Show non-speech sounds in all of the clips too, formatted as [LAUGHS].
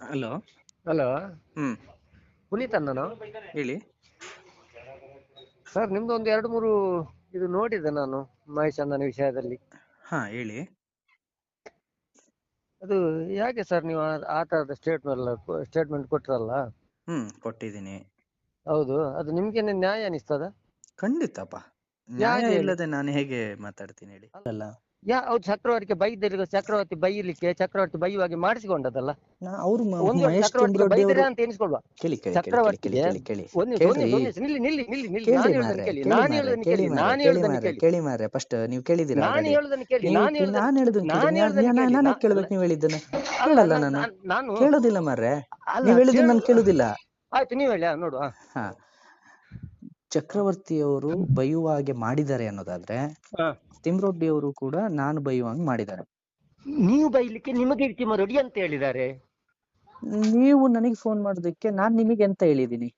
Hello. Hello. ಹ್ಮ್. ಪುನೀತ್ ನಾನು ಹೇಳಿ. Sir ನಿಮ್ದು ಒಂದು ಎರಡು ಮೂರು ಇದು ನೋಡಿದೆ ನಾನು ಮಹೇಶ್ ಅಣ್ಣನ ವಿಷಯದಲ್ಲಿ. ಹಾ ಹೇಳಿ. ಅದು ಯಾಕೆ ಸರ್ ನೀವು ಆ- ಆ ತರದ ಸ್ಟೇಟ್ಮೆಂಟ್ ಸ್ಟೇಟ್ಮೆಂಟ್ ಕೊಟ್ರಲ್ಲ? ಹ್ಮ್ ಕೊಟ್ಟಿದ್ದೀನಿ. ಹೌದು ಅದು ನಿಮ್ಗೇನೆ ನ್ಯಾಯ ಅನಿಸ್ತದ? ಖಂಡಿತಪ್ಪ. ನ್ಯಾಯ ಹೇಳಿ? ಇಲ್ಲದೆ ನಾನು ಹೇಗೆ ಮಾತಾಡ್ತೀನಿ ಹೇಳಿ. ಅಲ್ಲ. ಯಾ ಅವ್ರು ಚಕ್ರವರ್ತಿ ಬೈದರಿಗೆ ಚಕ್ರವರ್ತಿ ಬೈಲಿಕ್ಕೆ ಚಕ್ರವರ್ತಿ ಬೈಯುವಾಗಿ ಮಾಡಿಸಿಕೊಂಡದಲ್ಲ? ಅವ್ರು ಚಕ್ರವರ್ತಿ ಬೈದರೆ ಅಂತ ಎನಿಸ್ಕೊಳ್ವಾ ಕೇಳಿ ಕೇಳಿ ಕೇಳಿ ಕೇಳಿ ಕೇಳಿ ಕೇಳಿ ನಿಮಿಷ, ಒಂದು ನಿಮಿಷ, ಒಂದು ಕೇಳ್ರಿ ನಿಮಿಷ, ನಿಲ್ಲಿ ನಿಲ್ಲಿ ನಿಲ್ಲಿ ನಿಲ್ಲಿ ನಾನು ಹೇಳುದನ್ನು ಮಾರ್ರೆ ಕೇಳಿ ನಾನು ಹೇಳುದನ್ನು ಕೇಳಿ ನಾನು ಹೇಳುದನ್ನು ಕೇಳಿ. ಕೇಳಿ ಮಾರ್ರೆ ಫಸ್ಟ್ ನೀವು ಕೇಳಿದಿರ ನಾನು. ಹೇಳುದನ್ನು ಕೇಳಿ ನಾನು ಹೇಳುದನ್ನು ನಾನು ಹೇಳುದನ್ನು ನಾನು ಹೇಳುದನ್ನು ನಾನು ಕೇಳಿ ಕೇಳ್ಬೇಕು ನೀವು ಹೇಳಿದ್ದನ್ನ. ಅಲ್ಲ, ಕೇಳಲ್ಲ ನಾನು- ನಾನು ಕೇಳೋದಿಲ್ಲ ಮಾರ್ರೆ. ನೀವು ಹೇಳಿದ್ದನ್ನ ನಾನು ಕೇಳು- ಕೇಳುದಿಲ್ಲ. ಆಯ್ತು ನೀವು ಹೇಳಿ ನೋಡುವ. ನೋಡು ಹಾ. ಚಕ್ರವರ್ತಿಯವರು ಬೈಯುವ ಹಾಗೆ ಮಾಡಿದ್ದಾರೆ ಅನ್ನೋದಾದ್ರೆ ಹಾ. ತಿಮ್ರೊಡ್ಡಿ ಅವರು ಕೂಡ ನಾನು ಹಾಗೆ ಮಾಡಿದ್ದಾರೆ. ನೀವು ಬೈಲಿಕ್ಕೆ ನಿಮಗೆ ತಿಮ್ಮರೊಡಿ ಮರಡಿ ಅಂತ ಹೇಳಿದ್ದಾರೆ? ನೀವು ನನಗೆ ಫೋನ್ ಮಾಡೋದಕ್ಕೆ ನಾನ್ ನಿಮಗೆ ಎಂತ ಹೇಳಿದೀನಿ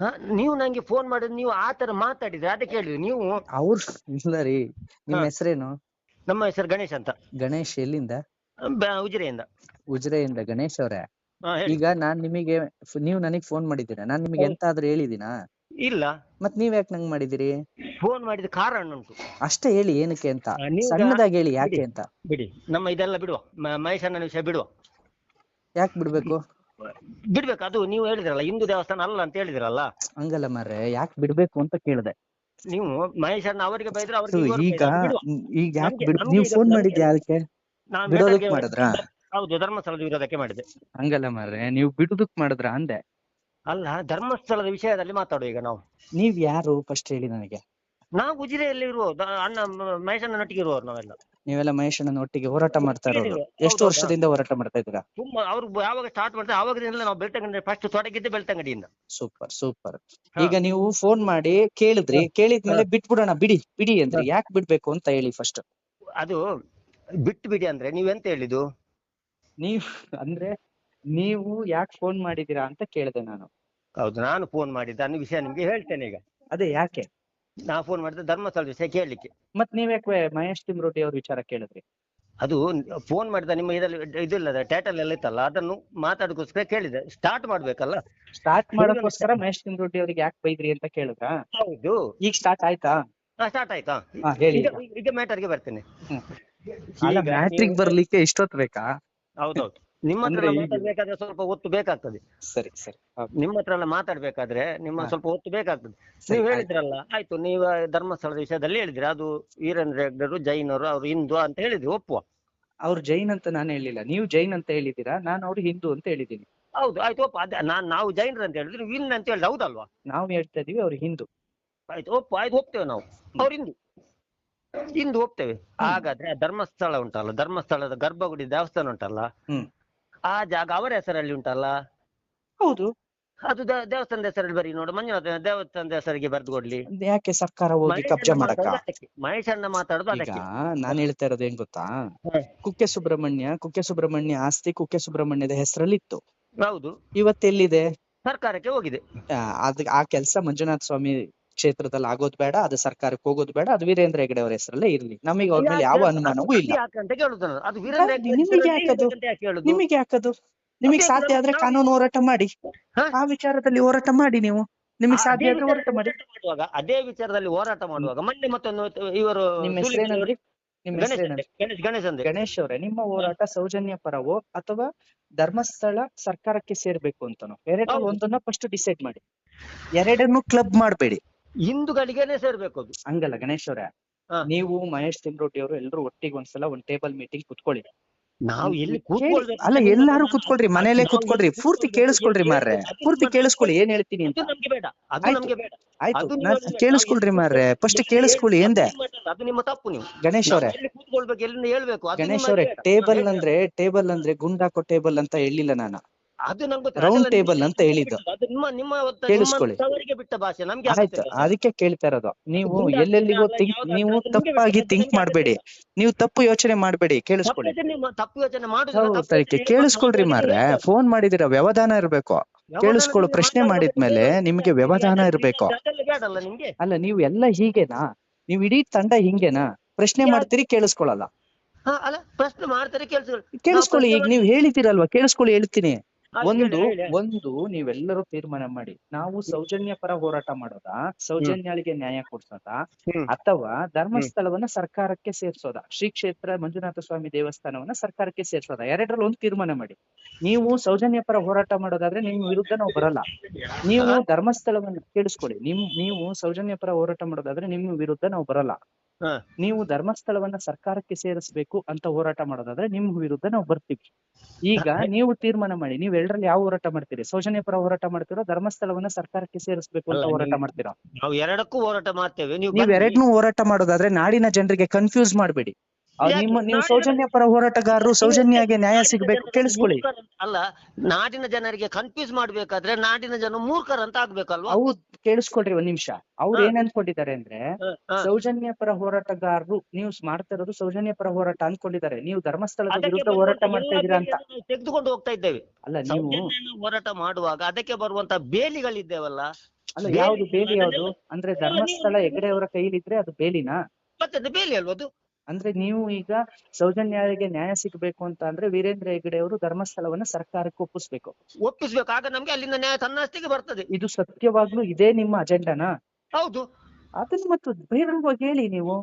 ಹ? ನೀವು ನನಗೆ ಫೋನ್ ಮಾಡಿದ್ರೆ ನೀವು ಆ ತರ ಮಾತಾಡಿದ್ರೆ ಅದಕ್ಕೆ ಹೇಳಿದ್ರು. ನೀವು ಅವ್ರ ಇಲ್ಲ ರೀ ನಿಮ್ಮ ಹಾ. ಹೆಸರೇನು? ನಮ್ಮ ಹೆಸರು ಗಣೇಶ್ ಅಂತ. ಗಣೇಶ್ ಎಲ್ಲಿಂದ? ಬ- ಉಜಿರೆಯಿಂದ. ಉಜಿರೆಯಿಂದ ಗಣೇಶ್ ಅವರೇ. ಹಾ, ಹೇಳಿ. ಈಗ ನಾನ್ ನಿಮಗೆ ಫ್- ನೀವು ನನಗೆ ಫೋನ್ ಮಾಡಿದ್ದೀರಾ? ನಾನ್ ನಿಮಗೆ ಎಂತಾದ್ರೂ ಹೇಳಿದಿನಾ ಇಲ್ಲ. ಮತ್ ನೀವ್ ಯಾಕೆ ನಂಗ್ ಮಾಡಿದಿರಿ? ಫೋನ್ ಮಾಡಿದ ಕಾರಣ ಉಂಟು. ಅಷ್ಟೇ ಹೇಳಿ ಏನಕ್ಕೆ ಅಂತ? ಆ, ನೀವು ಈಗ- ಸಣ್ಣದಾಗಿ ಹೇಳಿ ಯಾಕೆ ಅಂತ? ಬಿಡಿ. ನಮ್ಮ ಇದೆಲ್ಲ ಬಿಡುವ. ಮ- ಮಹೇಶ್ ಅಣ್ಣನ ವಿಷಯ ಬಿಡುವ. ಯಾಕೆ ಬಿಡ್ಬೇಕು? ಬಿಡ್ಬೇಕು ಅದು ನೀವು ಹೇಳಿದ್ರಲ್ಲ ಹಿಂದೂ ದೇವಸ್ಥಾನ ಅಲ್ಲ ಅಂತ ಹೇಳಿದ್ರಲ್ಲ. ಹಂಗಲ್ಲ ಮಾರ್ರೆ ಯಾಕೆ ಬಿಡ್ಬೇಕು ಅಂತ ಕೇಳಿದೆ. ನೀವು ಮಹೇಶ್ ಅಣ್ಣ ಅವರಿಗೆ ಬೈದ್ರೆ ಅವರಿಗೆ ಈಗ ಬೈದ್ರೆ ಬಿಡುವ. ಈಗ ಯಾಕೆ ನಮ್ಗೆ- ಬಿಡ್ ನಮ್ಗೆ ನೀವು ಈಗ ಫೋನ್ ನಮ್ಗೆ- ಅದಕ್ಕೆ? ನಾನು ಬಿಡೋದಕ್ ಮಾಡಿದ್ರಾ? ಹೌದು ಧರ್ಮಸ್ಥಳದ ವಿರೋಧಕ್ಕೆ ಮಾಡಿದೆ. ಹಂಗಲ್ಲ ಮಾರ್ರೆ ನೀವು ಬಿಡುದಕ್ ಮಾಡಿದ್ರ ಅಂದೆ. ಅಲ್ಲ ಧರ್ಮಸ್ಥಳದ ವಿಷಯದಲ್ಲಿ ಮಾತಾಡುವ ಈಗ ನಾವು. ನೀವ್ ಯಾರು ಫಸ್ಟ್ ಹೇಳಿ ನನಗೆ? ನಾವು ಉಜಿರೆಯಲ್ಲಿ ಇರುವ ಅಣ್ಣ ಮಹೇಶನ ಮಹೇಶ್ ಅಣ್ಣನೊಟ್ಟಿಗೆ ಇರುವವರು ನಾವೆಲ್ಲ. ನೀವೆಲ್ಲ ಮಹೇಶನ ಒಟ್ಟಿಗೆ ಹೋರಾಟ ಮಾಡ್ತಾ ಇರೋದು ಎಷ್ಟು ವರ್ಷದಿಂದ ಹೋರಾಟ ಮಾಡ್ತಾ ಇದ್ದೀರಾ? ತುಂಬಾ ಅವ್ರು ಯಾವಾಗ ಸ್ಟಾರ್ಟ್ ಮಾಡ್ತಾರೆ ಆವಾಗದಿಂದ ನಾವು ಬೆಳ್ತಂಗಡಿ ಫಸ್ಟ್ ತೊಡಗಿದ್ದೆ ಬೆಳ್ತಂಗಡಿಯಿಂದ. Super super. ಈಗ ನೀವು ಫೋನ್ ಮಾಡಿ ಕೇಳಿದ್ರಿ ಕೇಳಿದ್ಮೇಲೆ ಬಿಟ್ಬಿಡೋಣ ಬಿಡಿ ಬಿಡಿ ಅಂದ್ರೆ ಯಾಕೆ ಬಿಡ್ಬೇಕು ಅಂತ ಹೇಳಿ ಫಸ್ಟ್ ಅದು ಬಿಟ್ಟು ಬಿಡಿ ಅಂದ್ರೆ ನೀವೆಂತ ಹೇಳಿದ್ದು? ನೀವ್ ಅಂದ್ರೆ ನೀವು ಯಾಕೆ ಫೋನ್ ಮಾಡಿದೀರಾ ಅಂತ ಕೇಳಿದೆ ನಾನು. ಹೌದು ನಾನು ಫೋನ್ ಮಾಡಿದ್ದೆ ಅನ್ನೋ ವಿಷಯ ನಿಮ್ಗೆ ಹೇಳ್ತೇನೆ ಈಗ. ಅದೇ ಯಾಕೆ? ನಾ ಫೋನ್ ಮಾಡಿದ ಧರ್ಮಸ್ಥಳದ ವಿಷಯ ಕೇಳಲಿಕ್ಕೆ. ಮತ್ ನೀವ್ ಯಾಕೆ ಮಹೇಶ್ ತಿಮ್ರೋಟಿ ಅವ್ರ ವಿಚಾರ ಕೇಳಿದ್ರಿ? ಅದು ಫೋನ್ ಮಾಡಿದ ನಿಮ್ಮ ಇದರಲ್ಲಿ ಇದಿಲ್ಲ ಟೈಟಲ್ ಎಲ್ಲ ಇತ್ತಲ್ಲ ಅದನ್ನು ಮಾತಾಡಕೋಸ್ಕರ ಕೇಳಿದೆ. ಸ್ಟಾರ್ಟ್ ಮಾಡ್ಬೇಕಲ್ಲ? ಸ್ಟಾರ್ಟ್ ಮಾಡೋದಕ್ಕೋಸ್ಕರ ಮಹೇಶ್ ತಿಮ್ರೋಟಿ ಅವ್ರಿಗೆ ಯಾಕೆ ಬೈದ್ರಿ ಅಂತ ಕೇಳಿದ್ರ? ಹೌದು. ಈಗ ಸ್ಟಾರ್ಟ್ ಆಯ್ತಾ? ಸ್ಟಾರ್ಟ್ ಆಯ್ತಾ? ಹಾ, ಹೇಳಿ. ಈಗ ಈಗ ಮ್ಯಾಟರ್ಗೆ ಬರ್ತೇನೆ. ಅಲ್ಲ ಈಗ ಬರ್ಲಿಕ್ಕೆ ಇಷ್ಟೊತ್ತು ಬೇಕಾ? ಹೌದೌದು. ನಿಮ್ಮ ಹತ್ರ ಎಲ್ಲ ಮಾತಾಡ್ಬೇಕಾದ್ರೆ ಸ್ವಲ್ಪ ಒತ್ತು ಬೇಕಾಗ್ತದೆ. ಸರಿ ಸರಿ. ನಿಮ್ಮ ಹತ್ರ ಎಲ್ಲ ಮಾತಾಡ್ಬೇಕಾದ್ರೆ ನಿಮ್ಮ ಸ್ವಲ್ಪ ಒತ್ತು ಬೇಕಾಗ್ತದೆ. ಸರಿ, ನೀವು ಆಯ್ತು. ಹೇಳಿದ್ರಲ್ಲ ಆಯ್ತು ನೀವು ಧರ್ಮಸ್ಥಳದ ವಿಷಯದಲ್ಲಿ ಹೇಳಿದ್ರಿ ಅದು ವೀರೇಂದ್ರ ಹೆಗ್ಡರು ಜೈನರು ಅವರು ಹಿಂದೂ ಅಂತ ಹೇಳಿದ್ರಿ ಒಪ್ಪುವ? ಅವ್ರು ಜೈನ್ ಅಂತ ನಾನು ಹೇಳಿಲ್ಲ. ನೀವು ಜೈನ್ ಅಂತ ಹೇಳಿದೀರಾ ನಾನು ಅವ್ರು ಹಿಂದೂ ಅಂತ ಹೇಳಿದ್ದೀನಿ. ಹೌದು ಆಯ್ತು ಒಪ್ಪು. ಅದೇ ನಾನ್ ನಾವು ಜೈನರು ಅಂತ ಹೇಳಿದ್ರಿ ವಿನ್ ಅಂತ ಹೇಳಿದ್ರೆ ಹೌದಲ್ವಾ? ನಾವು ಹೇಳ್ತಾ ಇದೀವಿ ಅವ್ರು ಹಿಂದೂ. ಆಯ್ತು ಒಪ್ಪು ಆಯ್ತು ಹೋಗ್ತೇವೆ ನಾವು. ಅವ್ರು ಹಿಂದೂ. ಹಿಂದೂ ಹೋಗ್ತೇವೆ ಹಾಗಾದ್ರೆ ಆ ಧರ್ಮಸ್ಥಳ ಉಂಟಲ್ಲ ಧರ್ಮಸ್ಥಳದ ಗರ್ಭಗುಡಿ ದೇವಸ್ಥಾನ ಉಂಟಲ್ಲ ಹ್ಮ್. ಆ ಜಾಗ ಅವರ ಹೆಸರಲ್ಲಿ ಉಂಟಲ್ಲ? ಹೌದು. ಅದು ದೇ- ದೇವಸ್ಥಾನದ ಹೆಸರಲ್ಲಿ ಬರೀ ನೋಡು ಮಂಜುನಾಥ ದೇವಸ್ಥಾನದ ಹೆಸರಿಗೆ ಬರೆದು ಕೊಡ್ಲಿ ಯಾಕೆ ಸರ್ಕಾರ ಹೋಗಿ ಕಬ್ಜಾ ಅದಕ್ಕೆ. ಮಹೇಶ್ ಅಣ್ಣ ಮಾತಾಡೋದು ಈಗ ಅದಕ್ಕೆ. ನಾನ್ ಹೇಳ್ತಾ ಇರೋದು ಏನ್ ಗೊತ್ತಾ. ಕುಕ್ಕೆ ಸುಬ್ರಹ್ಮಣ್ಯ ಕುಕ್ಕೆ ಸುಬ್ರಹ್ಮಣ್ಯ ಆಸ್ತಿ ಕುಕ್ಕೆ ಸುಬ್ರಹ್ಮಣ್ಯದ ಹೆಸರಲ್ಲಿ ಇತ್ತು ಹೌದು. ಇವತ್ತೆಲ್ಲಿದೆ? ಸರ್ಕಾರಕ್ಕೆ ಹೋಗಿದೆ. ಆ, ಅದ್ ಆ ಕೆಲಸ ಮಂಜುನಾಥ ಸ್ವಾಮಿ ಕ್ಷೇತ್ರದಲ್ಲಿ ಆಗೋದ್ ಬೇಡ ಅದು ಸರ್ಕಾರಕ್ಕೆ ಹೋಗೋದು ಬೇಡ ಅದು ವೀರೇಂದ್ರ ಹೆಗಡೆ ಅವರ ಹೆಸರಲ್ಲೇ ಇರ್ಲಿ. ನಮಗೆ ಅವ್ರ ಮೇಲೆ ಯಾವ ಅನುಮಾನವೂ ಇಲ್ಲ. ನಿಮಗೆ ಯಾಕದು? ನಿಮಗೆ ಯಾಕದು ನಿಮಗೆ ಸಾಧ್ಯ ಆದ್ರೆ ಕಾನೂನು ಹೋರಾಟ ಮಾಡಿ. ಆ ವಿಚಾರದಲ್ಲಿ ಹೋರಾಟ ಮಾಡಿ ನೀವು. ನಿಮಗೆ ಸಾಧ್ಯ ಆದ್ರೆ ಹೋರಾಟ ಮಾಡಿ. ಮಾಡುವಾಗ ಅದೇ ವಿಚಾರದಲ್ಲಿ ಹೋರಾಟ ಮಾಡುವಾಗ ಮೊನ್ನೆ ಮತ್ತೊಂದು ಇವರು ನಿಮ್ಮ ನಿಮ್ಮ ಗಣೇಶ್ ಅವರೇ ನಿಮ್ಮ ಹೋರಾಟ ಸೌಜನ್ಯ ಪರವೋ ಅಥವಾ ಧರ್ಮಸ್ಥಳ ಸರ್ಕಾರಕ್ಕೆ ಸೇರ್ಬೇಕು ಅಂತನೋ? ಎರಡರಲ್ಲಿ ಒಂದನ್ನ ಫಸ್ಟ್ ಡಿಸೈಡ್ ಮಾಡಿ. ಎರಡನ್ನು ಕ್ಲಬ್ ಮಾಡಬೇಡಿ. ಹಿಂದೂಗಳಿಗೇನೆ ಸೇರ್ಬೇಕು ಅದು. ಹಂಗಲ್ಲ ಗಣೇಶ್ ಅವರೇ. ಹಾ. ನೀವು ಮಹೇಶ್ ತಿಮ್ರೋಟಿ ಅವರು ಎಲ್ಲರೂ ಒಟ್ಟಿಗೆ ಒಂದ್ಸಲ ಒಂದ್ ಟೇಬಲ್ ಮೀಟಿಂಗ್ ಕುತ್ಕೊಳ್ಳಿ. ನಾವು ಎಲ್ಲಿ ಕೇಳಿ- ಕೂತ್ಕೊಳ್ಬೇಕು ಅಲ್ಲ ಎಲ್ಲಾರು ಕುತ್ಕೊಳ್ರಿ ಮನೇಲೆ ಕುತ್ಕೊಳ್ರಿ ಪೂರ್ತಿ? ಕೇಳಿಸ್ಕೊಳ್ರಿ ಮಾರ್ರೆ. ಪೂರ್ತಿ ಕೇಳಿಸ್ಕೊಳ್ಳಿ ಏನ್ ಹೇಳ್ತೀನಿ ಅದು ಅಂತ. ನಮ್ಗೆ ಬೇಡ ಅದು ಆಯ್ತು. ನಮ್ಗೆ ಬೇಡ. ಆಯ್ತು. ಅದು ನಾನ್ ನೀವು- ಕೇಳಿಸ್ಕೊಳ್ರಿ ಮಾರ್ರೆ. ಫಸ್ಟ್? ಕೇಳಿಸ್ಕೊಳ್ಳಿ ಅದು ಎಂದೆ? ನಿಮ್ಮ ಅದು ನಿಮ್ಮ ತಪ್ಪು ನೀವು. ಗಣೇಶ್ ಅವ್ರೆ. ಎಲ್ಲಿ ಕೂತ್ಕೊಳ್ಬೇಕು ಎಲ್ಲಿಂದ ಹೇಳ್ಬೇಕು ಅದು ಗಣೇಶ್ ನಿಮ್ಮ ಅವರೇ ಬೇಡ. ಟೇಬಲ್ ಅಂದ್ರೆ ಟೇಬಲ್ ಅಂದ್ರೆ ಗುಂಡಾಕೋ ಟೇಬಲ್ ಅಂತ ಹೇಳಿಲ್ಲ ನಾನು. ಅದು ನಿಮ್ಗೆ ಅಂತ ಹೇಳಿದ್ದು. ನಿಮ್ಮ ನಿಮ್ಮ ಒತ್ತ- ಕೇಳಿಸ್ಕೊಳ್ಳಿ. ನಿಮ್ಮ ತವರಿಗೆ ಬಿಟ್ಟ ಭಾಷೆ ನಮ್ಗೆ ಆಯ್ತು. ಅದಕ್ಕೆ ಕೇಳ್ತಾ ಇರೋದು. ನೀವು ಎಲ್ಲೆಲ್ಲಿಗೂ ಥಿಂಕ್ ನೀವು ತಪ್ಪಾಗಿ ತಿಂಕ್ ಥಿಂಕ್ ಮಾಡಬೇಡಿ. ನೀವು ತಪ್ಪು ಯೋಚನೆ ಮಾಡಬೇಡಿ. ಕೇಳಿಸ್ಕೊಳ್ಳಿ. ತಪ್ಪು ಯೋಚನೆ ಕೇಳಿಸ್ಕೊಳ್ರಿ ಮಾರ್ರೆ. ಫೋನ್ ಮಾಡಿದಿರ ವ್ಯವಧಾನ ಇರ್ಬೇಕು. ಕೇಳಿಸ್ಕೊಳ್ಳು ಪ್ರಶ್ನೆ ಮಾಡಿದ್ಮೇಲೆ. ನಿಮ್ಗೆ ವ್ಯವಧಾನ ಇರ್ಬೇಕು. ಅಲ್ಲ ನೀವು ಎಲ್ಲ ಹೀಗೇನಾ? ನೀವು ಇಡೀ ತಂಡ ಹಿಂಗೇನಾ? ಪ್ರಶ್ನೆ ಮಾಡ್ತೀರಿ ಕೇಳಿಸ್ಕೊಳಲ್ಲ ಪ್ರಶ್ನೆ ಮಾಡ್ತಾರೆ ಕೇಳಿಸ್ಕೊಳ್ಳಿ. ಈಗ ನೀವು ಹೇಳಿದಿರಲ್ವಾ ಕೇಳಿಸ್ಕೊಳ್ಳಿ ಹೇಳ್ತೀನಿ. ಒಂದು. ಒಂದು ನೀವೆಲ್ಲರೂ ತೀರ್ಮಾನ ಮಾಡಿ. ನಾವು ಸೌಜನ್ಯ ಪರ ಹೋರಾಟ ಮಾಡೋದಾ? ಸೌಜನ್ಯಾಳಿಗೆ ನ್ಯಾಯ ಕೊಡ್ಸೋದಾ? ಅಥವಾ ಧರ್ಮಸ್ಥಳವನ್ನ ಸರ್ಕಾರಕ್ಕೆ ಸೇರ್ಸೋದ? ಶ್ರೀ ಕ್ಷೇತ್ರ ಮಂಜುನಾಥ ಸ್ವಾಮಿ ದೇವಸ್ಥಾನವನ್ನ ಸರ್ಕಾರಕ್ಕೆ ಸೇರ್ಸೋದ? ಎರಡರಲ್ಲಿ ಒಂದು ತೀರ್ಮಾನ ಮಾಡಿ. ನೀವು ಸೌಜನ್ಯ ಪರ ಹೋರಾಟ ಮಾಡೋದಾದ್ರೆ ನಿಮ್ ವಿರುದ್ಧ ನಾವು ಬರಲ್ಲ. ನೀವು ಧರ್ಮಸ್ಥಳವನ್ನ ಕೇಳಿಸ್ಕೊಳ್ಳಿ. ನಿಮ್ ನೀವು ಸೌಜನ್ಯ ಪರ ಹೋರಾಟ ಮಾಡೋದಾದ್ರೆ ನಿಮ್ ವಿರುದ್ಧ ನಾವು ಬರಲ್ಲ. ನೀವು ಧರ್ಮಸ್ಥಳವನ್ನ ಸರ್ಕಾರಕ್ಕೆ ಸೇರಿಸಬೇಕು ಅಂತ ಹೋರಾಟ ಮಾಡೋದಾದ್ರೆ ನಿಮ್ ವಿರುದ್ಧ ನಾವು ಬರ್ತೀವಿ. ಈಗ ನೀವು ತೀರ್ಮಾನ ಮಾಡಿ ನೀವು ಎಲ್ಲರಲ್ಲಿ ಯಾವ ಹೋರಾಟ ಮಾಡ್ತೀರಿ? ಸೌಜನ್ಯ ಪರ ಹೋರಾಟ ಮಾಡ್ತೀರೋ ಧರ್ಮಸ್ಥಳವನ್ನ ಸರ್ಕಾರಕ್ಕೆ ಸೇರಿಸ್ಬೇಕು ಅಂತ ಹೋರಾಟ ಮಾಡ್ತೀರಾ? ನಾವು ಎರಡಕ್ಕೂ ಹೋರಾಟ ಮಾಡ್ತೇವೆ. ನೀವು ನೀವ್ ಬನ್ನಿ. ಎರಡ್ನೂ ಹೋರಾಟ ಮಾಡೋದಾದ್ರೆ ನಾಡಿನ ಜನರಿಗೆ ಕನ್ಫ್ಯೂಸ್ ಮಾಡ್ಬೇಡಿ? ನಿಮ್ಮ ನೀವು ಸೌಜನ್ಯ ಪರ ಹೋರಾಟಗಾರರು ಸೌಜನ್ಯಗೆ ನ್ಯಾಯ ಸಿಗಬೇಕು. ಕೇಳಿಸ್ಕೊಳ್ಳಿ. ಅಲ್ಲ ನಾಡಿನ ಜನರಿಗೆ ಕನ್ಫ್ಯೂಸ್ ಮಾಡ್ಬೇಕಾದ್ರೆ ನಾಡಿನ ಜನ ಮೂರ್ಖರಂತ ಆಗ್ಬೇಕಲ್ವಾ? ಹೌದ್ ಕೇಳಿಸ್ಕೊಳ್ರಿ ಒಂದ್ ನಿಮಿಷ. ಅವ್ರು. ಏನ್ ಅನ್ಕೊಂಡಿದ್ದಾರೆ ಅಂದ್ರೆ. ಸೌಜನ್ಯ ಪರ ಹೋರಾಟಗಾರರು ನೀವು ಮಾಡ್ತಾ ಇರೋದು ಸೌಜನ್ಯ ಪರ ಹೋರಾಟ ಅನ್ಕೊಂಡಿದ್ದಾರೆ. ನೀವು ಧರ್ಮಸ್ಥಳದ ವಿರುದ್ಧ ಹೋರಾಟ ಮಾಡ್ತಾ ಇದ್ದೀರಾ ಇದೀರಾ ಅಂತ ತೆಗೆದುಕೊಂಡು ಹೋಗ್ತಾ ಇದ್ದೇವೆ. ಅಲ್ಲ ನೀವು ಹೋರಾಟ ಮಾಡುವಾಗ ಅದಕ್ಕೆ ಬರುವಂತ ಬೇಲಿಗಳಿದ್ದೇವಲ್ಲ? ಅಲ್ಲ ಯಾವ್ದು ಬೇಲಿ ಯಾವ್ದು? ಅಂದ್ರೆ ಧರ್ಮಸ್ಥಳ ಹೆಗಡೆಯವರ ಕೈಲಿದ್ರೆ ಅದು ಬೇಲಿನಾ? ಮತ್ತೆ ಬೇಲಿ ಅಲ್ವಾ ಅದು ಅಂದ್ರೆ ನೀವು ಈಗ ಸೌಜನ್ಯಾಳಿಗೆ ನ್ಯಾಯ ಸಿಗ್ಬೇಕು ಅಂತ ಅಂದ್ರೆ ವೀರೇಂದ್ರ ಹೆಗಡೆ ಅವರು ಧರ್ಮಸ್ಥಳವನ್ನ ಸರ್ಕಾರಕ್ಕೆ ಒಪ್ಪಿಸ್ಬೇಕು. ಒಪ್ಪಿಸ್ಬೇಕು. ಆಗ ನಮ್ಗೆ ಅಲ್ಲಿಂದ ನ್ಯಾಯ ತನ್ನಷ್ಟಿಗೆ ಬರ್ತದೆ. ಇದು ಸತ್ಯವಾಗ್ಲೂ ಇದೇ ನಿಮ್ಮ ಅಜೆಂಡಾನಾ? ಹೌದು. ಅದನ್ನ ಮತ್ತು ಬಹಿರಂಗವಾಗಿ ಹೇಳಿ ನೀವು.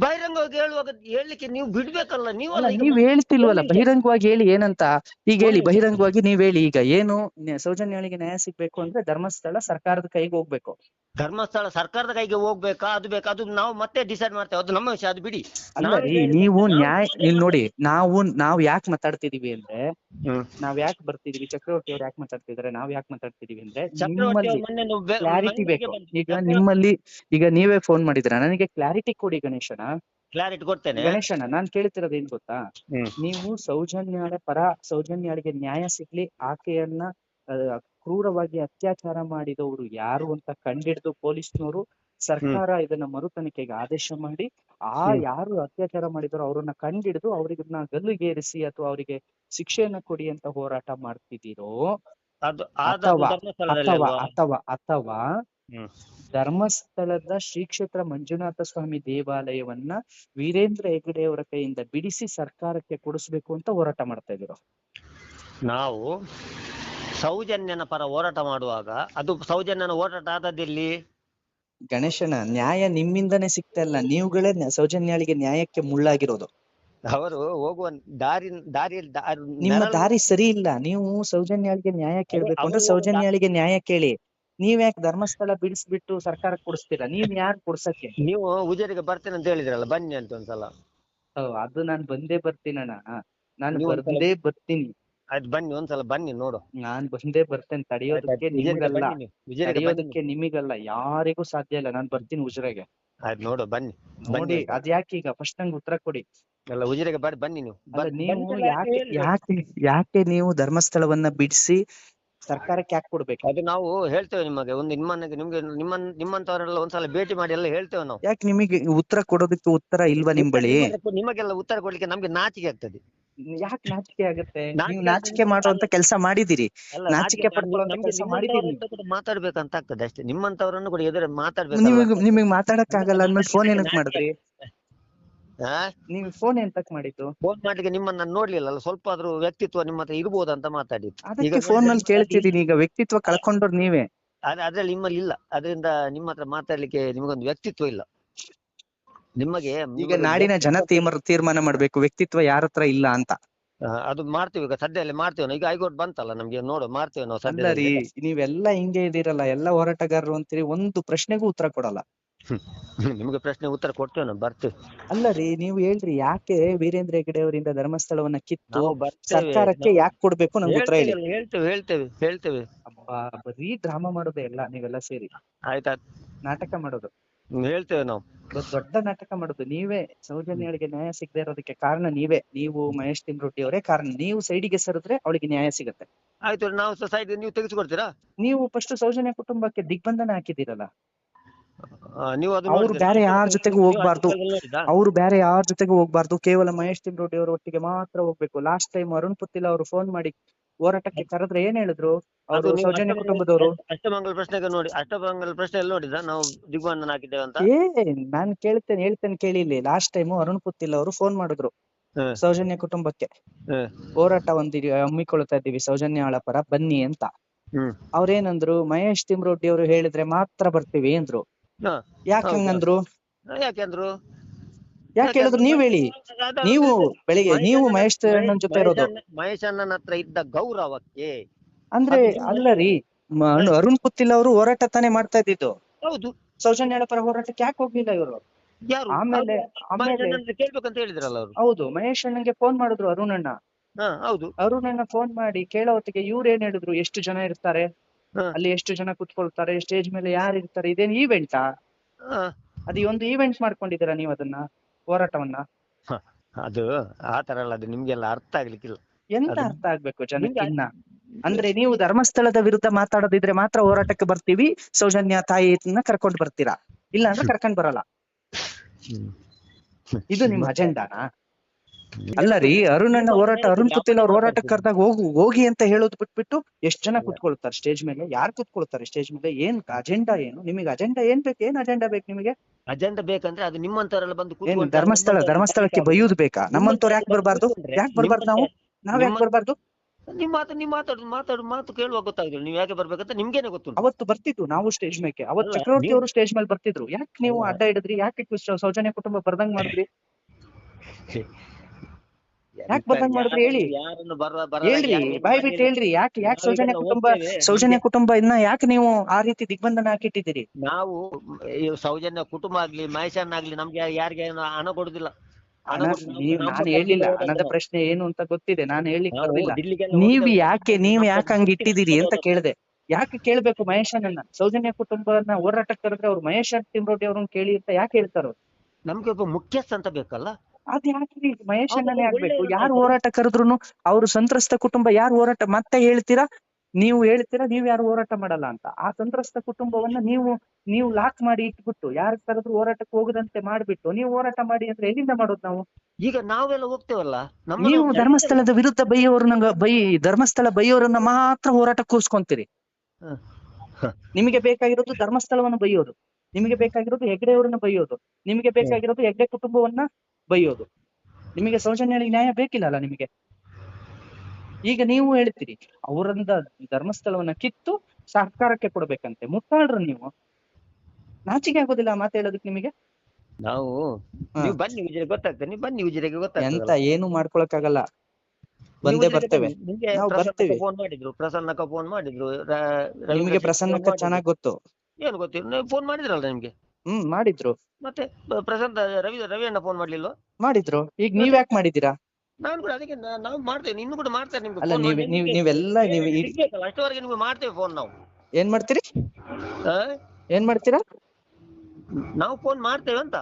ಬಹಿರಂಗವಾಗಿ ಹೇಳುವಾಗ ಹೇಳಲಿಕ್ಕೆ ನೀವು ಬಿಡ್ಬೇಕಲ್ಲ ನೀವು ನೀವ್ ಹೇಳ್ತಿಲ್ವಲ್ಲ ಬಹಿರಂಗವಾಗಿ ಹೇಳಿ ಏನಂತ? ಈಗ ಹೇಳಿ ಬಹಿರಂಗವಾಗಿ ನೀವ್ ಹೇಳಿ ಈಗ ಏನು ಸೌಜನ್ಯಳಿಗೆ ನ್ಯಾಯ ಸಿಗ್ಬೇಕು ಅಂದ್ರೆ ಧರ್ಮಸ್ಥಳ ಸರ್ಕಾರದ ಕೈಗೆ ಹೋಗ್ಬೇಕು. ಧರ್ಮಸ್ಥಳ ಸರ್ಕಾರದ ಕೈಗೆ ಹೋಗ್ಬೇಕಾ ಅದು ಬೇಕಾ ಅದು ನಾವು ಮತ್ತೆ ಡಿಸೈಡ್ ಮಾಡ್ತೇವೆ. ಅದು ನಮ್ಮ ವಿಷಯ ಅದು ಬಿಡಿ. ಅಲ್ಲ ರೀ ನೀವು ನ್ಯಾಯ ಇಲ್ಲಿ ನೋಡಿ ನಾವು ನಾವ್ ಯಾಕೆ ಮಾತಾಡ್ತಿದೀವಿ ಅಂದ್ರೆ ಹ್ಮ್. ನಾವ್ ಯಾಕೆ ಬರ್ತಿದೀವಿ ಚಕ್ರವರ್ತಿ ಅವ್ರು ಯಾಕೆ ಮಾತಾಡ್ತಿದಾರೆ ನಾವ್ ಯಾಕೆ ಮಾತಾಡ್ತಿದೀವಿ ಅಂದ್ರೆ ಚಕ್ರವರ್ತಿ ನಿಮ್ಮಲ್ಲಿ ಅವ್ರು ಮೊನ್ನೆ ನಾವು ಬೆ- ಕ್ಲಾರಿಟಿ ಮನೆಗೆ ಬೇಕು. ಬಂದ್ರು. ಈಗ ಚಕ್ರವರ್ತಿ ನಿಮ್ಮಲ್ಲಿ ಈಗ ನೀವೇ ಫೋನ್ ಮಾಡಿದ್ರ ನನಗೆ ಕ್ಲಾರಿಟಿ ಕೊಡಿ ಗಣೇಶನ. ಕ್ಲಾರಿಟಿ ಕೊಡ್ತೇನೆ. ಗಣೇಶನ ನಾನ್ ಕೇಳ್ತಿರೋದು ಏನ್ ಗೊತ್ತಾ? ಹ್ಮ್. ನೀವು ಸೌಜನ್ಯಾಳ ಪರ ಸೌಜನ್ಯಾಳಿಗೆ ನ್ಯಾಯ ಸಿಗ್ಲಿ ಆಕೆಯನ್ನ ಕ್ರೂರವಾಗಿ ಅತ್ಯಾಚಾರ ಮಾಡಿದವರು ಯಾರು ಅಂತ ಕಂಡಿಡಿದು ಪೊಲೀಸ್ನವರು ಸರ್ಕಾರ ಇದನ್ನ ಮರು ತನಿಖೆಗೆ ಆದೇಶ ಮಾಡಿ ಆ. ಯಾರು ಅತ್ಯಾಚಾರ ಮಾಡಿದಾರೋ ಅವ್ರನ್ನ ಕಂಡಿಡಿದು ಅವ್ರಿಗನ್ನ ಗಲ್ಲಿಗೇರಿಸಿ ಅಥವಾ ಅವರಿಗೆ ಶಿಕ್ಷೆಯನ್ನ ಕೊಡಿ ಅಂತ ಹೋರಾಟ ಮಾಡ್ತಿದ್ದೀರೋ ಅಥವಾ ಅಥವಾ ಧರ್ಮಸ್ಥಳದ ಶ್ರೀ ಕ್ಷೇತ್ರ ಮಂಜುನಾಥ ಸ್ವಾಮಿ ದೇವಾಲಯವನ್ನ ವೀರೇಂದ್ರ ಹೆಗಡೆಯವರ ಕೈಯಿಂದ ಬಿಡಿಸಿ ಸರ್ಕಾರಕ್ಕೆ ಕೊಡಿಸ್ಬೇಕು ಅಂತ ಹೋರಾಟ ಮಾಡ್ತಾ ಇದ್ದೀರೋ? ನಾವು ಸೌಜನ್ಯನ ಪರ ಹೋರಾಟ ಮಾಡುವಾಗ ಅದು ಸೌಜನ್ಯನ ಹೋರಾಟ ಆದದ್ದಿಲ್ಲಿ? ಗಣೇಶನ ನ್ಯಾಯ ನಿಮ್ಮಿಂದನೇ ಸಿಗ್ತಾ ಇಲ್ಲ ನೀವುಗಳೇ ನ್ಯಾ- ಸೌಜನ್ಯಾಳಿಗೆ ನ್ಯಾಯಕ್ಕೆ ಮುಳ್ಳಾಗಿರೋದು. ಅವರು ಹೋಗುವ ದಾರಿ ದಾರಿಯಲ್ಲಿ ದಾರಿ ನಿಮ್ಮ ನೆರಳು- ದಾರಿ ಸರಿ ಇಲ್ಲ ನೀವು ಸೌಜನ್ಯಾಳಿಗೆ ನ್ಯಾಯ ಕೇಳ್ಬೇಕು. ಅಂದ್ರೆ ಅವರು ಸೌಜನ್ಯಾಳಿಗೆ ನ್ಯಾಯ ಕೇಳಿ. ನೀವ್ ಯಾಕೆ ಧರ್ಮಸ್ಥಳ ಬಿಡಿಸ್ಬಿಟ್ಟು ಸರ್ಕಾರ ಕೊಡಿಸ್ತೀರಾ? ನೀವ್ ಯಾರು ಕೊಡ್ಸಕ್ಕೆ? ನೀವು ಉಜಿರೆಗೆ ಬರ್ತೀನಿ ಅಂತ ಹೇಳಿದ್ರಲ್ಲ ಬನ್ನಿ ಅಂತ ಒಂದ್ಸಲ. ಓ, ಅದು ನಾನ್ ಬಂದೇ ಬರ್ತೀನಣ್ಣ. ನಾನ್ ನೀವು ಒಂದ್ಸಲ- ಬಂದೇ ಬರ್ತೀನಿ. ಆಯ್ತು ಬನ್ನಿ ಒಂದ್ಸಲ ಬನ್ನಿ ನೋಡು. ನಾನ್ ಬಂದೇ ಬರ್ತೇನೆ ತಡೆಯೋದಕ್ಕೆ ನಿಮಿಗಲ್ಲ. ತಡೆಯೋದಕ್ಕೆ ನಿಮಗಲ್ಲ ಯಾರಿಗೂ ಸಾಧ್ಯ ಇಲ್ಲ ನಾನ್ ಬರ್ತೀನಿ ಉಜಿರೆಗೆ. ಆಯ್ತು ನೋಡು ಬನ್ನಿ ನೋಡಿ ಬನ್ನಿ ಅದ್ ಯಾಕೆ ಈಗ ಫಸ್ಟ್ ನಂಗೆ ಉತ್ತರ ಕೊಡಿ. ಅಲ್ಲ ಉಜಿರೆಗೆ ಬರ್ ಬನ್ನಿ ನೀವು. ನೀವು ಯಾಕೆ ಯಾಕೆ ಯಾಕೆ ನೀವು ಧರ್ಮಸ್ಥಳವನ್ನ ಬಿಡಿಸಿ ಸರ್ಕಾರಕ್ಕೆ ಯಾಕೆ ಕೊಡ್ಬೇಕು? ಅದು ನಾವು ಹೇಳ್ತೇವೆ ನಿಮಗೆ ಒಂದು ನಿಮ್ಮನ್ನ ನಿಮ್ಗೆ ನಿಮ್ಮ ನಿಮ್ಮಂತವರೆಲ್ಲ ಒಂದ್ಸಲ ಭೇಟಿ ಮಾಡಿ ಎಲ್ಲ ಹೇಳ್ತೇವೆ ನಾವು. ಯಾಕೆ ನಿಮಗೆ ಉತ್ತರ ಕೊಡೋದಕ್ಕೆ ಉತ್ತರ ಇಲ್ವಾ ನಿಮ್ ಬಳಿ? ನಿಮಗೆಲ್ಲ ಉತ್ತರ ಕೊಡ್ಲಿಕ್ಕೆ ನಮ್ಗೆ ನಾಚಿಕೆ ಆಗ್ತದೆ. ಯಾಕೆ ನಾಚಿಕೆ ಆಗುತ್ತೆ? ನೀವು ನಾಚಿಕೆ ಮಾಡುವಂತ ಕೆಲಸ ಮಾಡಿದಿರಿ. ನಾಚಿಕೆ ಪಡ್ಕೊಳ್ಳುವಂತ ಕೆಲಸ ಮಾಡಿದೀರಿ ಮಾತಾಡ್ಬೇಕಂತ ಆಗ್ತದೆ ಅಷ್ಟೇ. ನಿಮ್ಮಂತವರನ್ನು ಕೂಡ ಎದುರು ಮಾತಾಡ್ಬೇಕು ನಿಮಗೆ ನಿಮಗ್ ಮಾತಾಡಕ್ ಆಗಲ್ಲ ಅಂದ್ಮೇಲೆ ಫೋನ್ ಏನಕ್ ಮಾಡಿದ್ರಿ? ನೀವು ಫೋನ್ ಎಂತಕ್ ಮಾಡಿದ್ದು? ಫೋನ್ ಮಾಡ್ಲಿಕ್ಕೆ ನಿಮ್ಮನ್ನ ನಾನು ನೋಡ್ಲಿಲ್ಲ ಅಲ್ಲ ಸ್ವಲ್ಪ ಆದ್ರೂ ವ್ಯಕ್ತಿತ್ವ ನಿಮ್ಮ ಹತ್ರ ಇರ್ಬೋದಂತ ಮಾತಾಡಿ ಅದಕ್ಕೆ ಫೋನ್ನಲ್ಲಿ ಕೇಳ್ತಿದೀನಿ ಈಗ ವ್ಯಕ್ತಿತ್ವ ಕಳ್ಕೊಂಡ್ರು ನೀವೇ. ಅದ್- ಅದ್ರಲ್ಲಿ ನಿಮ್ಮಲ್ಲಿ ಇಲ್ಲ. ಅದರಿಂದ ನಿಮ್ಮ ಹತ್ರ ಮಾತಾಡ್ಲಿಕ್ಕೆ ನಿಮಗೊಂದು ವ್ಯಕ್ತಿತ್ವ ಇಲ್ಲ. ನಿಮಗೆ ಈಗ ನಾಡಿನ ಜನ ತೀರ್ಮಾನ ತೀರ್ಮಾನ ಮಾಡ್ಬೇಕು ವ್ಯಕ್ತಿತ್ವ ಯಾರ ಹತ್ರ ಇಲ್ಲ ಅಂತ. ಅದು ಮಾಡ್ತೀವಿ ಈಗ ಸದ್ಯದಲ್ಲಿ ಮಾಡ್ತೀವಿ ನಾವು. ಈಗ ಹೈಕೋರ್ಟ್ ಬಂತಲ್ಲ ನಮ್ಗೆ ನೋಡು ಮಾಡ್ತೀವಿ ನಾವು ಅಲ್ಲ ರೀ ಸದ್ಯದಲ್ಲಿ ನೀವೆಲ್ಲ ಹಿಂಗೆ ಇದೀರಲ್ಲ ಎಲ್ಲ ಹೋರಾಟಗಾರರು ಅಂತೀರಿ ಒಂದು ಪ್ರಶ್ನೆಗೂ ಉತ್ತರ ಕೊಡಲ್ಲ. ನಿಮ್ಗೆ ಪ್ರಶ್ನೆ ಉತ್ತರ ಕೊಡ್ತೇವೆ ನಾವು ಬರ್ತೇವೆ. ಅಲ್ಲ ರೀ ನೀವು ಹೇಳ್ರಿ ಯಾಕೆ ವೀರೇಂದ್ರ ಹೆಗಡೆ ಅವರಿಂದ ಧರ್ಮಸ್ಥಳವನ್ನ ಕಿತ್ತು ನಾವು ಬರ್ತೇವೆ ಸರ್ಕಾರಕ್ಕೆ ಯಾಕೆ ಕೊಡ್ಬೇಕು ನಂಗೆ ಉತ್ತರ ಹೇಳಿ. ಹೇಳ್ತೇವೆ ಹೇಳ್ತೇವೆ ಹೇಳ್ತೇವೆ ಹೇಳ್ತೇವೆ. ಅಬ್ಬಾ ಬರೀ ಡ್ರಾಮಾ ಮಾಡೋದೇ ಎಲ್ಲ ನೀವೆಲ್ಲ ಸೇರಿ. ಆಯ್ತಾ ನಾಟಕ ಮಾಡೋದು. ಹೇಳ್ತೇವೆ ನಾವು. ದೊಡ್ಡ ನಾಟಕ ಮಾಡುದು. ನೀವೇ ಸೌಜನ್ಯಳಿಗೆ ನ್ಯಾಯ ಸಿಗದೆ ಇರೋದಕ್ಕೆ ಕಾರಣ ನೀವೇ. ನೀವು ಮಹೇಶ್ ತಿಮ್ರೊಟ್ಟಿ ಅವರೇ ಕಾರಣ. ನೀವು ಸೈಡಿಗೆ ಸರಿದ್ರೆ ಅವಳಿಗೆ ನ್ಯಾಯ ಸಿಗುತ್ತೆ. ಆಯ್ತು ನಾವು ಸೊಸೈಟಿ ನೀವು ತೆಗೆಸಿಕೊಡ್ತೀರಾ? ನೀವು ಫಸ್ಟ್ ಸೌಜನ್ಯ ಕುಟುಂಬಕ್ಕೆ ದಿಗ್ಬಂಧನ ಹಾಕಿದಿರಲ್ಲ ಆ, ನೀವು ಅದು ಅವ್ರು ನೋಡಿದ್ದೀರಾ? ಬೇರೆ ಯಾರ್ ಜೊತೆಗೂ ಹೋಗ್ಬಾರ್ದು. ಅವ್ರು ಬೇರೆ ಯಾರ ಜೊತೆಗೂ ಹೋಗ್ಬಾರ್ದು. ಕೇವಲ ಮಹೇಶ್ ತಿಮ್ರೋಟಿ ಅವರ ಒಟ್ಟಿಗೆ ಮಾತ್ರ ಹೋಗ್ಬೇಕು. ಲಾಸ್ಟ್ ಟೈಮ್ ಅರುಣ್ ಪುತ್ತಿಲ್ ಅವರು ಫೋನ್ ಮಾಡಿ ಹೋರಾಟಕ್ಕೆ ಕರೆದ್ರೆ ಏನ್ ಹೇಳಿದ್ರು ಅದು ಅವರು ನೀವು ಸೌಜನ್ಯ ಅಷ್ಟಮಂಗಲ- ಕುಟುಂಬದವರು ಅಷ್ಟಮಂಗಲ ಪ್ರಶ್ನೆಗೆ ನೋಡಿ ಅಷ್ಟಮಂಗಲ ಪ್ರಶ್ನೆ ಎಲ್ಲ ನೋಡಿದ ನಾವು ದಿಗ್ಬಂಧನ ಹಾಕಿದ್ದೇವೆ ಅಂತ ಏ ನಾನ್ ಕೇಳ್ತೇನೆ ಹೇಳ್ತೇನೆ ಕೇಳಿಲ್ಲ ಲಾಸ್ಟ್ ಟೈಮ್ ಅರುಣ್ ಪುತ್ತಿಲ್ ಅವರು ಫೋನ್ ಮಾಡಿದ್ರು. ಸೌಜನ್ಯ ಕುಟುಂಬಕ್ಕೆ. ಹೋರಾಟ ಒಂದು ಹಮ್ಮಿಕೊಳ್ತಾ ಇದ್ದೀವಿ ಸೌಜನ್ಯ ಪರ ಬನ್ನಿ ಅಂತ ಹ್ಮ್. ಅವ್ರೇನಂದ್ರು ಮಹೇಶ್ ತಿಮ್ರೊಡ್ಡಿ ಅವರು ಹೇಳಿದ್ರೆ ಮಾತ್ರ ಬರ್ತೀವಿ ಅಂದ್ರು ಹಾ. ಯಾಕೆ ಹೌದಾ? ಹಂಗಂದ್ರು ಯಾಕೆಂದ್ರು ಯಾಕೆ ಹೇಳಿದ್ರು ನೀವ್ ಹೇಳಿ? ನೀವು ಬೆಳಿಗ್ಗೆ ನೀವು ಮಹೇಶ್ ಅಣ್ಣನ ಜೊತೆ ಇರೋದು. ಮಹೇಶ್ ಅಣ್ಣನ ಹತ್ರ ಇದ್ದ ಗೌರವಕ್ಕೆ ಅಂದ್ರೆ ಅಲ್ಲ ರೀ ಮ- ಅರುಣ್- ಪುತ್ತಿಲ್ ಅವರು ಹೋರಾಟ ತಾನೇ ಮಾಡ್ತಾ ಇದ್ದಿದ್ದು. ಹೌದು. ಸೌಜನ್ಯ ಪರ ಹೋರಾಟಕ್ಕೆ ಯಾಕೆ ಹೋಗ್ಲಿಲ್ಲ ಇವರು? ಯಾರು? ಆಮೇಲೆ ಮಹೇಶ್ ಆಮೇಲೆ ಅಣ್ಣನ ಕೇಳ್ಬೇಕಂತ ಹೇಳಿದ್ರಲ್ಲ ಅವರು? ಹೌದು ಮಹೇಶ್ ಅಣ್ಣಂಗೆ ಫೋನ್ ಮಾಡಿದ್ರು ಅರುಣ್ ಅಣ್ಣ. ಹಾ ಹೌದು. ಅರುಣ್ ಅಣ್ಣ ಫೋನ್ ಮಾಡಿ ಕೇಳೋ ಹೊತ್ತಿಗೆ ಇವ್ರು ಏನ್ ಹೇಳಿದ್ರು? ಎಷ್ಟು ಜನ ಇರ್ತಾರೆ? ಹಾ. ಅಲ್ಲಿ ಎಷ್ಟು ಜನ ಕುತ್ಕೊಳ್ತಾರೆ? ಸ್ಟೇಜ್ ಮೇಲೆ ಯಾರು ಇರ್ತಾರೆ ಇದೇನ್ ಈವೆಂಟಾ ಹಾ. ಅದು ಒಂದು ಈವೆಂಟ್ ಮಾಡ್ಕೊಂಡಿದ್ದೀರಾ ನೀವು ಅದನ್ನ? ಹೋರಾಟವನ್ನ? ಅದು ಆ ತರ ಅಲ್ಲ ಅದು ನಿಮ್ಗೆಲ್ಲ ಅರ್ಥ ಆಗ್ಲಿಕ್ಕಿಲ್ಲ. ಎಂತ ಅರ್ಥ ಆಗ್ಬೇಕು ಜನಕ್ಕೆ ಇನ್ನ? ಅಂದ್ರೆ ನೀವು ಧರ್ಮಸ್ಥಳದ ವಿರುದ್ಧ ಮಾತಾಡೋದಿದ್ರೆ ಮಾತ್ರ ಹೋರಾಟಕ್ಕೆ ಬರ್ತೀವಿ ಸೌಜನ್ಯ ತಾಯಿನ ಕರ್ಕೊಂಡು ಬರ್ತೀರಾ? ಇಲ್ಲ ಅಂದ್ರೆ ಕರ್ಕೊಂಡ್ ಬರಲ್ಲ. ಇದು ನಿಮ್ಮ ಅಜೆಂಡಾನಾ? ಅಲ್ಲ ರೀ ಅರುಣ್ ಅಣ್ಣ ಹೋರಾಟ ಅರುಣ್ ಪುತ್ತಿಲ್ ಅವ್ರ ಹೋರಾಟಕ್ಕೆ ಕರೆದಾಗ ಹೋಗು ಹೋಗಿ ಅಂತ ಹೇಳೋದು ಬಿಟ್ಬಿಟ್ಟು ಎಷ್ಟ್ ಜನ ಕುತ್ಕೊಳ್ತಾರೆ ಸ್ಟೇಜ್ ಮೇಲೆ? ಯಾರು ಕುತ್ಕೊಳ್ತಾರೆ ಸ್ಟೇಜ್ ಮೇಲೆ? ಏನ್ ಅಜೆಂಡಾ ಏನು? ನಿಮಗೆ ಅಜೆಂಡಾ ಏನ್ ಬೇಕು? ಏನ್ ಅಜೆಂಡಾ ಬೇಕು ನಿಮಗೆ? ಅಜೆಂಡಾ ಬೇಕಂದ್ರೆ ಅದು ನಿಮ್ಮಂತವರೆಲ್ಲ ಬಂದು ಧರ್ಮಸ್ಥಳ ಧರ್ಮಸ್ಥಳಕ್ಕೆ ಬೈಯೋದು ಬೇಕಾ? ನಮ್ಮಂತವ್ರು ಯಾಕೆ ಬರಬಾರ್ದು? ಯಾಕೆ ಬರಬಾರ್ದು ನಾವು? ನಾವ್ ಯಾಕೆ ನಿಮ್ಮ- ಬರ್ಬಾರ್ದು ನಿಮ್ ಮಾತು ನಿಮ್ ಮಾತಾಡು ಮಾತಾಡು ಮಾತು ಕೇಳುವಾಗ ಗೊತ್ತಾಗುದಿಲ್ಲ. ನೀವು ಯಾಕೆ ಬರ್ಬೇಕಂತ ನಿಮ್ಗೇನೆ ಗೊತ್ತು ಅವತ್ತು ಬರ್ತಿದ್ವು ನಾವು ಸ್ಟೇಜ್ ಮೇಲೆ ಅವತ್ತು ಚಕ್ರವರ್ತಿ ಅವರು ಸ್ಟೇಜ್ ಮೇಲೆ ಬರ್ತಿದ್ರು. ಯಾಕೆ ನೀವು. ಅಡ್ಡ ಹಿಡಿದ್ರಿ? ಯಾಕೆ ಸೌಜನ್ಯ ಕುಟುಂಬ ಬರ್ದಂಗ್ ಮಾಡಿದ್ರಿ? [LAUGHS] ಯಾಕ್ ಬರ್ದಂಗ್ ಮಾಡಿದ್ರಿ ಹೇಳಿ? ಯಾರನ್ನು ಬರ ಬರ ಹೇಳ್ರಿ ಬಾಯ್ ಬಿಟ್ಟು ಹೇಳ್ರಿ ಯಾಕೆ ಯಾಕೆ ಸೌಜನ್ಯ ಕುಟುಂಬ ಸೌಜನ್ಯ ಕುಟುಂಬ ಇನ್ನ ಯಾಕೆ ನೀವು ಆ ರೀತಿ ದಿಗ್ಬಂಧನ ಹಾಕಿಟ್ಟಿದ್ದೀರಿ? ನಾವು ಈ ಸೌಜನ್ಯ ಕುಟುಂಬ ಆಗ್ಲಿ ಮಹೇಶನ್ ಆಗ್ಲಿ ನಮ್ಗೆ ಯಾರಿಗೆ ಏನು ಹಣ ಕೊಡುದಿಲ್ಲ. ಹಣ ನಾನು ಹೇಳಿಲ್ಲ ಹಣದ ಪ್ರಶ್ನೆ ಏನು ಅಂತ ಗೊತ್ತಿದೆ ನಾನು ಹೇಳಿಕ್ ನಾವು ನೀವ್ ಯಾಕೆ ನೀವ್ ಯಾಕೆ ಹಂಗ ಇಟ್ಟಿದ್ದೀರಿ ಅಂತ ಕೇಳಿದೆ. ಯಾಕೆ ಕೇಳ್ಬೇಕು ಮಹೇಶನನ್ನ ಸೌಜನ್ಯ ಕುಟುಂಬನ ಹೋರಾಟಕ್ಕೆ ಕರೆದ್ರೆ ಅವ್ರು ಮಹೇಶ್ ತಿಮ್ರೋಡಿ ಅವ್ರನ್ನ ಕೇಳಿ ಅಂತ ಯಾಕೆ ಹೇಳ್ತಾರೋ ನಮ್ಗೆ ಒಬ್ಬ ಮುಖ್ಯಸ್ಥ ಅಂತ ಬೇಕಲ್ಲ? ಅದ್ ಯಾಕ್ರಿ ಮಹೇಶ್ ಅಣ್ಣನೇ ಆಗ್ಬೇಕು. ಯಾರು ಹೋರಾಟ ಕರೆದ್ರು ಅವ್ರು ಸಂತ್ರಸ್ತ ಕುಟುಂಬ ಯಾರು ಹೋರಾಟ ಮತ್ತೆ ಹೇಳ್ತೀರಾ? ನೀವು ಹೇಳ್ತೀರಾ ನೀವ್ ಯಾರು ಹೋರಾಟ ಮಾಡಲ್ಲ ಅಂತ. ಆ ಸಂತ್ರಸ್ತ ಕುಟುಂಬವನ್ನ ನೀವು ನೀವು ಲಾಕ್ ಮಾಡಿ ಇಟ್ಬಿಟ್ಟು ಯಾರು ಕರೆದ್ರು ಹೋರಾಟಕ್ಕೆ ಹೋಗದಂತೆ ಮಾಡ್ಬಿಟ್ಟು ನೀವು ಹೋರಾಟ ಮಾಡಿ ಅಂದ್ರೆ ಎಲ್ಲಿಂದ ಮಾಡೋದು ನಾವು? ಈಗ ನಾವೆಲ್ಲ ಹೋಗ್ತೇವಲ್ಲ? ನೀವು ಧರ್ಮಸ್ಥಳದ ವಿರುದ್ಧ ಬೈಯೋರ್ನ ಬೈ ಧರ್ಮಸ್ಥಳ ಬೈಯೋರನ್ನ ಮಾತ್ರ ಹೋರಾಟ ಕೂರ್ಸ್ಕೊಂತೀರಿ. ನಿಮಗೆ ಬೇಕಾಗಿರೋದು ಧರ್ಮಸ್ಥಳವನ್ನು ಬೈಯೋದು. ನಿಮಗೆ ಬೇಕಾಗಿರೋದು ಹೆಗ್ಡೆಯವರನ್ನ ಬೈಯೋದು. ನಿಮಗೆ ಬೇಕಾಗಿರೋದು ಹೆಗ್ಡೆ ಕುಟುಂಬವನ್ನ ಬೈಯೋದು ನಿಮಗೆ ಸೌಜನ್ಯಗಳಿಗೆ ನ್ಯಾಯ ಬೇಕಿಲ್ಲ ಅಲ್ಲ ನಿಮಗೆ? ಈಗ ನೀವು ಹೇಳ್ತೀರಿ ಅವರಂದ ಧರ್ಮಸ್ಥಳವನ್ನ ಕಿತ್ತು ಸರ್ಕಾರಕ್ಕೆ ಕೊಡ್ಬೇಕಂತೆ. ಮುಟ್ಟಾಳ್ರ ನೀವು? ನಾಚಿಕೆ ಆಗೋದಿಲ್ಲ ಆ ಮಾತು ಹೇಳೋದಕ್ಕೆ ನಿಮಗೆ? ನಾವು ನೀವು ಬನ್ನಿ ಉಜಿರೆ ಗೊತ್ತಾಗ್ತದೆ. ನೀವು ಬನ್ನಿ ಉಜಿರೆಗೆ ಎಂತ ಗೊತ್ತಾಗ್ತದೆ ಏನು ಮಾಡ್ಕೊಳಕ್ಕಾಗಲ್ಲ. ಬಂದೇ ಬರ್ತೇವೆ. ನಾವು ಬರ್ತೇವೆ. ಫೋನ್ ಮಾಡಿದ್ರು ಪ್ರಸನ್ನಕ್ಕ ಫೋನ್ ಮಾಡಿದ್ರು ರ- ರವೀಂದ್ರ ನಿಮಗೆ ಶೆಟ್ಟಿ ಪ್ರಸನ್ನಕ್ಕ phone ಮಾಡಿದ್ರು. ಚೆನ್ನಾಗ್ ಗೊತ್ತು. ಏನು ಗೊತ್ತಿಲ್ಲ ನೀವು ಫೋನ್ ಮಾಡಿದ್ರಲ್ಲ ನಿಮ್ಗೆ? ಹ್ಮ್ ಮಾಡಿದ್ರು. ಮತ್ತೆ ಬ- ಪ್ರಸನ್ನ ರವಿ ರವಿ ಅಣ್ಣ ಫೋನ್ ಮಾಡ್ಲಿಲ್ವಾ? ಮಾಡಿದ್ರು. ಈಗ ನೀವ್ ಯಾಕೆ ಮಾಡಿದೀರಾ ನಾನು ಕೂಡ ಅದಕ್ಕೆ ನಾ- ನಾವು ಮಾಡ್ತೇವೆ ಇನ್ನು ಕೂಡ ಮಾಡ್ತಾರೆ ನಿಮ್ಗೆ ಅಲ್ಲ phone ನೀವ್ ಮಾಡಿ ನೀವ್ ನಿಮ್ಗೆ ನೀವೆಲ್ಲ ನೀವ್ ಈ- ಸಿಗ್ಬೇಕಲ್ಲ, ಅಷ್ಟರವರೆಗೆ ನಿಮ್ಗೆ ಮಾಡ್ತೇವೆ ಫೋನ್ ನಾವು. ಏನ್ ಮಾಡ್ತೀರಿ? ಆ? ಏನ್ ಮಾಡ್ತೀರಾ? ನಾವು ಫೋನ್ ಮಾಡ್ತೇವೆ ಅಂತ.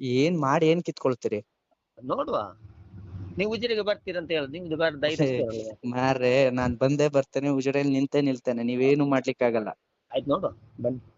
ಏನ್ ಮಾಡಿ ಏನ್ ಕಿತ್ಕೊಳ್ತೀರಿ? ನೋಡುವ. ನೀವು ಉಜಿರೆಗೆ ಬರ್ತೀರಂತ ಹೇಳಿ ನಿಮ್ದು ಬೇಡ ಧೈರ್ಯ ಇರ್ತದಲ್ಲ. ಮಾರ್ರೆ ನಾನ್ ಬಂದೇ ಬರ್ತೇನೆ ಉಜಿರೆಯಲ್ಲಿ ನಿಂತೇ ನಿಲ್ತೇನೆ ನೀವೇನು ಮಾಡ್ಲಿಕ್ಕಾಗಲ್ಲ. ಆಯ್ತು ನೋಡುವ ಬನ್ನಿ.